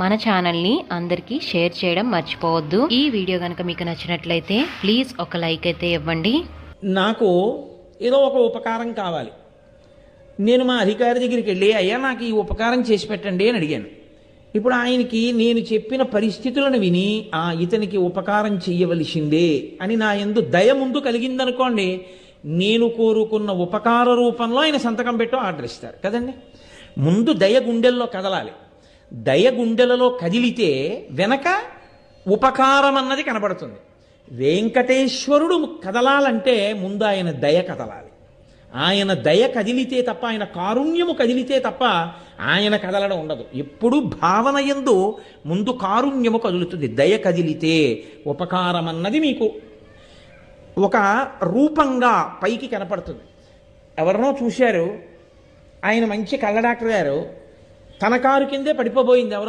మన ఛానల్ని అందరికీ షేర్ చేయడం మర్చిపోవద్దు. ఈ వీడియో కనుక మీకు నచ్చినట్లయితే ప్లీజ్ ఒక లైక్ అయితే ఇవ్వండి. నాకు ఏదో ఒక ఉపకారం కావాలి. నేను మా అధికారి దగ్గరికి వెళ్ళి అయ్యా నాకు ఈ ఉపకారం చేసి పెట్టండి అని అడిగాను. ఇప్పుడు ఆయనకి నేను చెప్పిన పరిస్థితులను విని ఆ ఇతనికి ఉపకారం చెయ్యవలసిందే అని నా ఎందు దయ ముందు కలిగిందనుకోండి నేను కోరుకున్న ఉపకార రూపంలో ఆయన సంతకం పెట్టో ఆర్డర్ ఇస్తారు. కదండి? ముందు దయ గుండెల్లో కదలాలి. దయ గుండెలలో కదిలితే వెనక ఉపకారం అన్నది కనబడుతుంది. వెంకటేశ్వరుడు కదలాలంటే ముందు ఆయన దయ కదలాలి. ఆయన దయ కదిలితే తప్ప ఆయన కారుణ్యము కదిలితే తప్ప ఆయన కదలడం ఉండదు. ఎప్పుడు భావన ఎందు ముందు కారుణ్యము కదులుతుంది. దయ కదిలితే ఉపకారం అన్నది మీకు ఒక రూపంగా పైకి కనపడుతుంది. ఎవరినో చూశారు. ఆయన మంచి కళ్ళ డాక్టర్ గారు. తన కారు కిందే పడిపోబోయింది ఎవరో